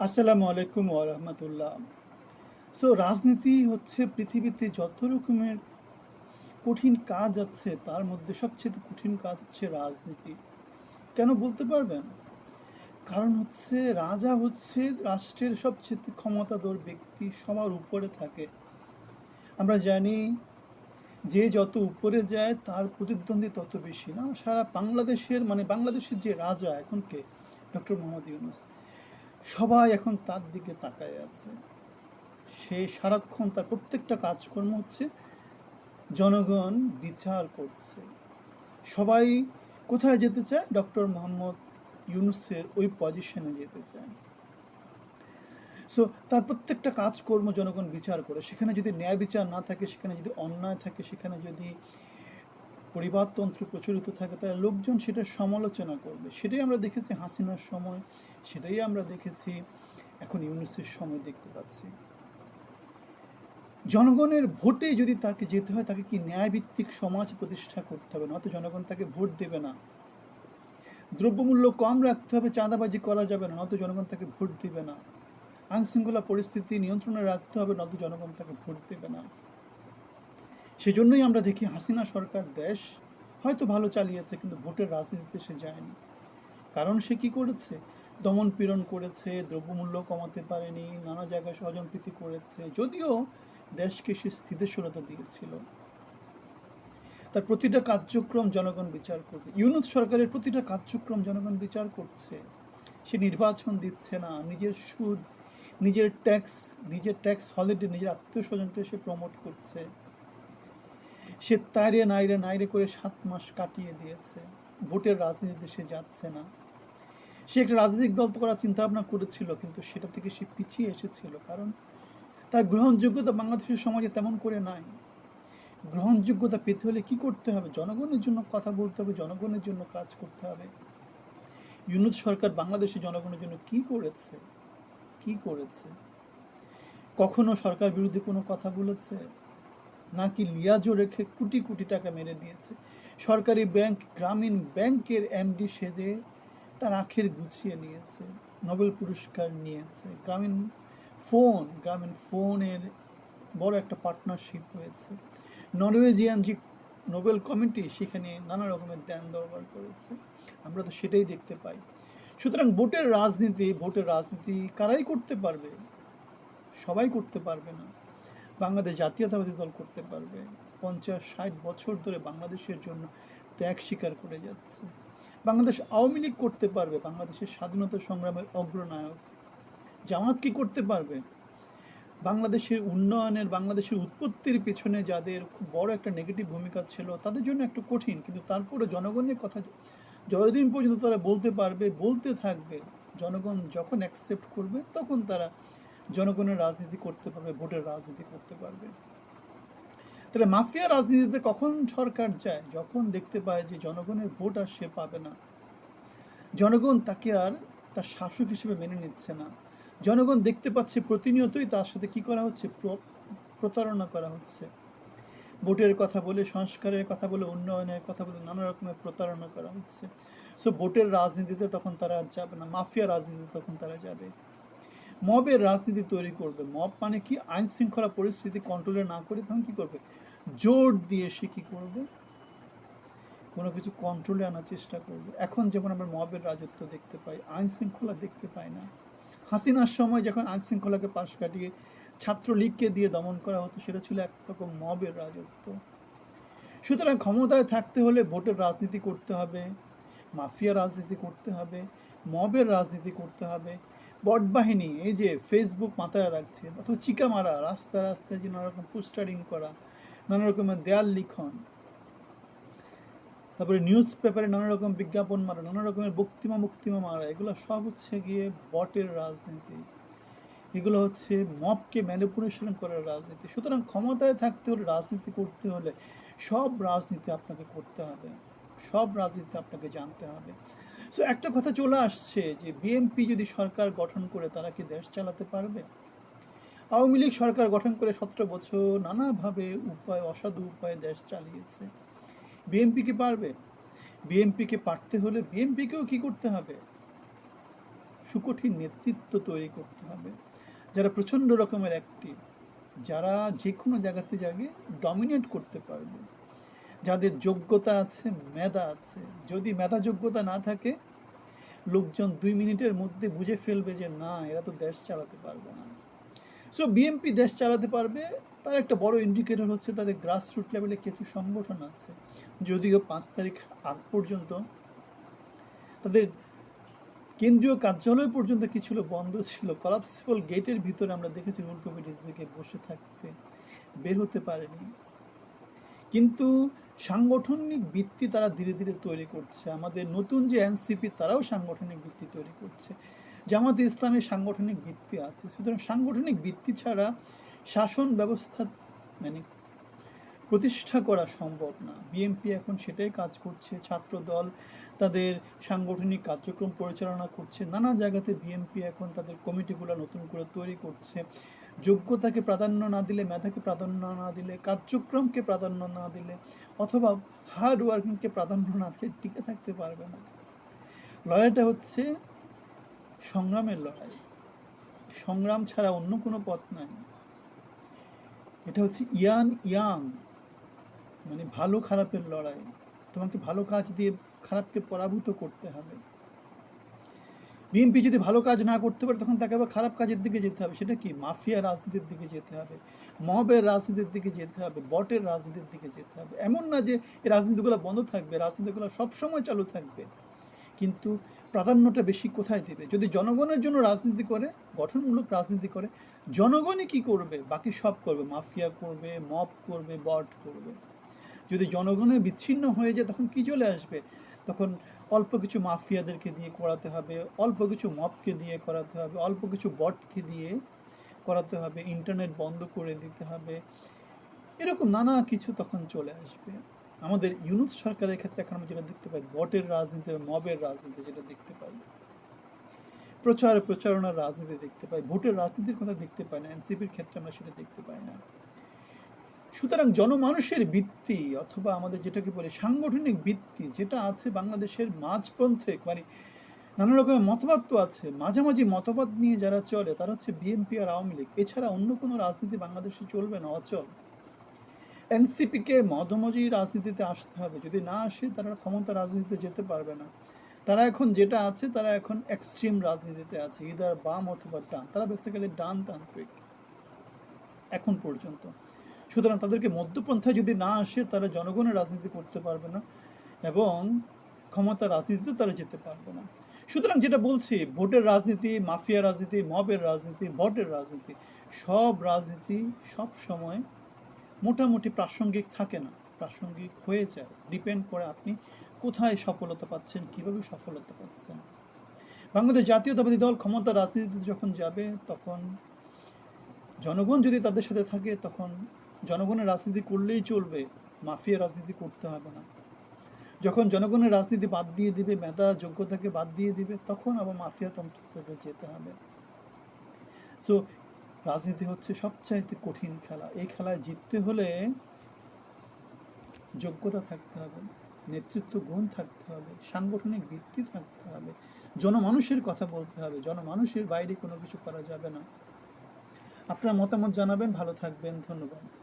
আসসালামু আলাইকুম ওরহমতুল্লাহ সো রাজনীতি হচ্ছে পৃথিবীতে যত রকমের কঠিন কাজ আছে, তার মধ্যে সবচেয়ে কঠিন কাজ হচ্ছে রাজনীতি। কেন বলতে পারবেন? কারণ হচ্ছে রাজা হচ্ছে রাষ্ট্রের সবচেয়ে ক্ষমতাধর ব্যক্তি, সবার উপরে থাকে। আমরা জানি যে যত উপরে যায়, তার প্রতিদ্বন্দ্বী তত বেশি। না, সারা বাংলাদেশের মানে বাংলাদেশের যে রাজা এখন কে? ডক্টর মোহাম্মদ ইউনুস। সবাই এখন তার দিকে তাকায় আছে। সে সারাক্ষণ তার প্রত্যেকটা কাজকর্ম হচ্ছে জনগণ বিচার করছে। সবাই কোথায় যেতে চায়? ডক্টর মোহাম্মদ ইউনুসের ওই পজিশনে যেতে চায়। সো তার প্রত্যেকটা কাজকর্ম জনগণ বিচার করে। সেখানে যদি ন্যায় বিচার না থাকে, সেখানে যদি অন্যায় থাকে, সেখানে যদি পরিবারতন্ত্র প্রচলিত থাকে, তাহলে লোকজন সেটার সমালোচনা করবে। সেটাই আমরা দেখেছি হাসিনার সময়। সেটাই আমরা দেখেছি এখন ইউনুসের সময় দেখতে পাচ্ছি। জনগণের ভোটে যদি তাকে যেতে হয়, তাকে কি ন্যায়ভিত্তিক সমাজ প্রতিষ্ঠা করতে হবে? নয়তো জনগণ তাকে ভোট দেবে না। দ্রব্যমূল্য কম রাখতে হবে, চাঁদাবাজি করা যাবে না, নয়তো জনগণ তাকে ভোট দেবে না। আইনশৃঙ্খলা পরিস্থিতি নিয়ন্ত্রণে রাখতে হবে, নয়তো জনগণ তাকে ভোট দেবে না। সেজন্যই আমরা দেখি হাসিনা সরকার দেশ হয়তো ভালো চালিয়েছে, কিন্তু ভোটের রাজনীতিতে সে যায়নি। কারণ সে কি করেছে? দমন পীড়ন করেছে, দ্রব্যমূল্য কমাতে পারেনি, নানা জায়গায় স্বজনপ্রীতি করেছে, যদিও দেশকে সে স্থিতিশীলতা দিয়েছিল। তার প্রতিটা কার্যক্রম জনগণ বিচার করবে। ইউনুস সরকারের প্রতিটা কার্যক্রম জনগণ বিচার করছে। সে নির্বাচন দিচ্ছে না। নিজের সুদ, নিজের ট্যাক্স নিজের ট্যাক্স হলিডে নিজের আত্মীয় স্বজনকে সে প্রমোট করছে। সে তাইরে, নাইরে নাইরে করে সাত মাস কাটিয়ে দিয়েছে। ভোটের রাজনীতিতে সে যাচ্ছে না। সে একটা রাজনৈতিক দল তো করার চিন্তা ভাবনা করেছিল, কিন্তু সেটা থেকে সে পিছিয়ে এসেছিল, কারণ তার গ্রহণযোগ্যতা বাংলাদেশের সমাজে তেমন করে নাই। গ্রহণযোগ্যতা পেতে হলে কি করতে হবে? জনগণের জন্য কথা বলতে হবে, জনগণের জন্য কাজ করতে হবে। ইউনুস সরকার বাংলাদেশে জনগণের জন্য কি করেছে? কি করেছে? কখনো সরকার বিরুদ্ধে কোনো কথা বলেছে? নাকি লিয়াজো রেখে কোটি কোটি টাকা মেরে দিয়েছে? সরকারি ব্যাংক, গ্রামীণ ব্যাংকের এমডি সেজে তার আখের গুছিয়ে নিয়েছে, নোবেল পুরস্কার নিয়েছে। গ্রামীণ ফোন, গ্রামীণ ফোনের বড় একটা পার্টনারশিপ হয়েছে। নরওয়েজিয়ান যে নোবেল কমিটি, সেখানে নানা রকমের ধ্যান দরবার করেছে। আমরা তো সেটাই দেখতে পাই। সুতরাং ভোটের রাজনীতি ভোটের রাজনীতি কারাই করতে পারবে? সবাই করতে পারবে না। বাংলাদেশ জাতীয়তাবাদী দল করতে পারবে। পঞ্চাশ, ষাট বছর ধরে বাংলাদেশের জন্য ত্যাগ স্বীকার করে যাচ্ছে। বাংলাদেশ আওয়ামী লীগ করতে পারবে? বাংলাদেশের স্বাধীনতা সংগ্রামের অগ্রনায়ক জামাত কি করতে পারবে? বাংলাদেশের উন্নয়নের, বাংলাদেশের উৎপত্তির পেছনে যাদের খুব বড় একটা নেগেটিভ ভূমিকা ছিল, তাদের জন্য একটু কঠিন। কিন্তু তারপরে জনগণের কথা যতদিন পর্যন্ত তারা বলতে পারবে, বলতে থাকবে, জনগণ যখন অ্যাকসেপ্ট করবে, তখন তারা জনগণের রাজনীতি করতে পারবে, ভোটের রাজনীতি করতে পারবে। তাহলে মাফিয়া রাজনীতিতে কখন সরকার যায়? যখন দেখতে পায় যে জনগণের ভোট আর সে পাবে না। জনগণ তাকে আর তার শাসক হিসেবে মেনে নিচ্ছে না। জনগণ দেখতে পাচ্ছে প্রতিনিয়তই তার সাথে কি করা হচ্ছে? প্রতারণা করা হচ্ছে। ভোটের কথা বলে, সংস্কারের কথা বলে, উন্নয়নের কথা বলে নানা রকমের প্রতারণা করা হচ্ছে। সো ভোটের রাজনীতিতে তখন তারা আর যাবে না। মাফিয়া রাজনীতিতে তখন তারা যাবে। মবের রাজনীতি তৈরি করবে। মব মানে কি? আইন শৃঙ্খলা পরিস্থিতি কন্ট্রোলে না করে তখন কি করবে? জোর দিয়ে সে কি করবে? কোনো কিছু কন্ট্রোলে আনার চেষ্টা করবে। এখন যেমন আমরা মবের রাজত্ব দেখতে পাই আইন শৃঙ্খলা দেখতে পাই না। হাসিনার সময় যখন আইন শৃঙ্খলাকে পাশ কাটিয়ে ছাত্রলীগকে দিয়ে দমন করা হতো, সেটা ছিল একরকম মবের রাজত্ব। সুতরাং ক্ষমতায় থাকতে হলে ভোটের রাজনীতি করতে হবে, মাফিয়া রাজনীতি করতে হবে, মবের রাজনীতি করতে হবে। বট বাহিনী, এই যে ফেসবুক মাথায় রাখছে অথবা চিকা মারা রাস্তায় রাস্তায় যে নানা রকম পোস্টারিং করা নানা রকমের দেয়াল লিখন, তারপরে নিউজ পেপারে নানা রকম বিজ্ঞাপন মারা নানা রকমের বক্তিমা মুক্তিমা মারা, এগুলো সব হচ্ছে গিয়ে বটের রাজনীতি। এগুলো হচ্ছে মপকে ম্যানিপুলেশন করার রাজনীতি। সুতরাং ক্ষমতায় থাকতে হলে, রাজনীতি করতে হলে সব রাজনীতি আপনাকে করতে হবে, সব রাজনীতি আপনাকে জানতে হবে। সো একটা কথা চলে আসছে যে বিএনপি যদি সরকার গঠন করে, তারা কি দেশ চালাতে পারবে? আওয়ামী লীগ সরকার গঠন করে সতেরো বছর নানাভাবে উপায়, অসাধু উপায়ে দেশ চালিয়েছে। বিএনপি কি পারবে? বিএনপিকে পারতে হলে বিএনপিকেও কি করতে হবে? সুকঠিন নেতৃত্ব তৈরি করতে হবে। যারা প্রচণ্ড রকমের অ্যাক্টিভ যারা যে কোনো জায়গাতে যাবে ডমিনেট করতে পারবে। যাদের যোগ্যতা আছে, মেধা আছে। যদি মেধা যোগ্যতা না থাকে, লোকজন দুই মিনিটের মধ্যে বুঝে ফেলবে যে না, এরা তো দেশ চালাতে পারবে না। সো বিএমপি দেশ চালাতে পারবে, তার একটা বড় ইন্ডিকেটর হচ্ছে তাদের গ্রাসরুট লেভেলে কিছু সংগঠন আছে। যদিও পাঁচ তারিখ আগ পর্যন্ত তাদের কেন্দ্রীয় কার্যালয় পর্যন্ত কিছু বন্ধ ছিল। কলাপসিবল গেটের ভিতরে আমরা দেখেছি রুল কবির রিজভিকে বসে থাকতে বের হতে পারেনি। কিন্তু সাংগঠনিক ভিত্তি তারা ধীরে ধীরে তৈরি করছে। আমাদের নতুন যে এনসিপি তারাও সাংগঠনিক ভিত্তি তৈরি করছে। জামাতে ইসলামের সাংগঠনিক ভিত্তি আছে। সুতরাং সাংগঠনিক ভিত্তি ছাড়া শাসন ব্যবস্থা মানে প্রতিষ্ঠা করা সম্ভব না। বিএনপি এখন সেটাই কাজ করছে ছাত্র দল তাদের সাংগঠনিক কার্যক্রম পরিচালনা করছে। নানা জায়গাতে বিএনপি এখন তাদের কমিটিগুলো নতুন করে তৈরি করছে। যোগ্যতাকে প্রাধান্য না দিলে, মেধাকে প্রাধান্য না দিলে, কার্যক্রমকে প্রাধান্য না দিলে, অথবা হার্ড ওয়ার্কিংকে প্রাধান্য না দিলে টিকে থাকতে পারবে না। লড়াইটা হচ্ছে সংগ্রামের লড়াই। সংগ্রাম ছাড়া অন্য কোনো পথ নাই। এটা হচ্ছে ইয়ান ইয়াং মানে ভালো খারাপের লড়াই। তোমাকে ভালো কাজ দিয়ে খারাপকে পরাভূত করতে হবে। বিএনপি যদি ভালো কাজ না করতে পারে, তখন তাকে আবার খারাপ কাজের দিকে যেতে হবে। সেটা কি? মাফিয়া রাজনীতির দিকে যেতে হবে, মবের রাজনীতির দিকে যেতে হবে, বটের রাজনীতির দিকে যেতে হবে। এমন না যে রাজনীতিগুলো বন্ধ থাকবে, রাজনীতিগুলো সবসময় চালু থাকবে। কিন্তু প্রাধান্যটা বেশি কোথায় দেবে? যদি জনগণের জন্য রাজনীতি করে, গঠনমূলক রাজনীতি করে, জনগণই কি করবে? বাকি সব করবে। মাফিয়া করবে, মব করবে, বট করবে। যদি জনগণের বিচ্ছিন্ন হয়ে যায়, তখন কি চলে আসবে? তখন অল্প কিছু মাফিয়াদেরকে দিয়ে করাতে হবে, অল্প কিছু মপকে দিয়ে করাতে হবে, অল্প কিছু বটকে দিয়ে করাতে হবে, ইন্টারনেট বন্ধ করে দিতে হবে। এরকম নানা কিছু তখন চলে আসবে। আমাদের ইউনুস সরকারের ক্ষেত্রে এখন আমরা যেটা দেখতে পাই বটের রাজনীতি, মবের রাজনীতি যেটা দেখতে পাই, প্রচার প্রচারণার রাজনীতি দেখতে পাই, ভোটের রাজনীতির কথা দেখতে পাই না, এনসিপির ক্ষেত্রে আমরা সেটা দেখতে পাই না। সুতরাং জনমানুষের ভিত্তি অথবা আমাদের যেটাকে বলে সাংগঠনিক ভিত্তি যেটা আছে বাংলাদেশের মাঝপন্থে মানে নানা রকমের মতবাদ তো আছে, মাঝামাঝি মতবাদ নিয়ে যারা চলে তারা হচ্ছে বিএনপি আর আওয়ামী লীগ। এছাড়া অন্য কোনো রাজনীতি বাংলাদেশে চলবে না, অচল। এনসিপিকে মধমজি রাজনীতিতে আসতে হবে। যদি না আসে, তারা ক্ষমতা রাজনীতিতে যেতে পারবে না। তারা এখন যেটা আছে, তারা এখন এক্সট্রিম রাজনীতিতে আছে। ইদার বাম অথবা ডান। তারা বেসিক্যালি ডান তান্ত্রিক। এখন পর্যন্ত। সুতরাং তাদেরকে মধ্যপন্থায় যদি না আসে, তারা জনগণের রাজনীতি করতে পারবে না এবং ক্ষমতা রাজনীতিতে তারা যেতে পারবে না। সুতরাং যেটা বলছি, ভোটের রাজনীতি মাফিয়া রাজনীতি, মবের রাজনীতি ভোটের রাজনীতি, সব রাজনীতি সব সময় মোটামুটি প্রাসঙ্গিক থাকে না, প্রাসঙ্গিক হয়ে যায়। ডিপেন্ড করে আপনি কোথায় সফলতা পাচ্ছেন, কীভাবে সফলতা পাচ্ছেন। বাংলাদেশ জাতীয়তাবাদী দল ক্ষমতা রাজনীতিতে যখন যাবে, তখন জনগণ যদি তাদের সাথে থাকে, তখন জনগণের রাজনীতি করলেই চলবে, মাফিয়া রাজনীতি করতে হবে না। যখন জনগণের রাজনীতি বাদ দিয়ে দিবে, মেধা, যোগ্যতাকে বাদ দিয়ে দিবে, তখন আবার মাফিয়া তন্ত্রতে যেতে হবে। সো রাজনীতি হচ্ছে সবচাইতে কঠিন খেলা। এই খেলায় জিততে হলে যোগ্যতা থাকতে হবে, নেতৃত্ব গুণ থাকতে হবে, সাংগঠনিক ভিত্তি থাকতে হবে, জনমানুষের কথা বলতে হবে। জনমানুষের বাইরে কোনো কিছু করা যাবে না। আপনার মতামত জানাবেন, ভালো থাকবেন, ধন্যবাদ।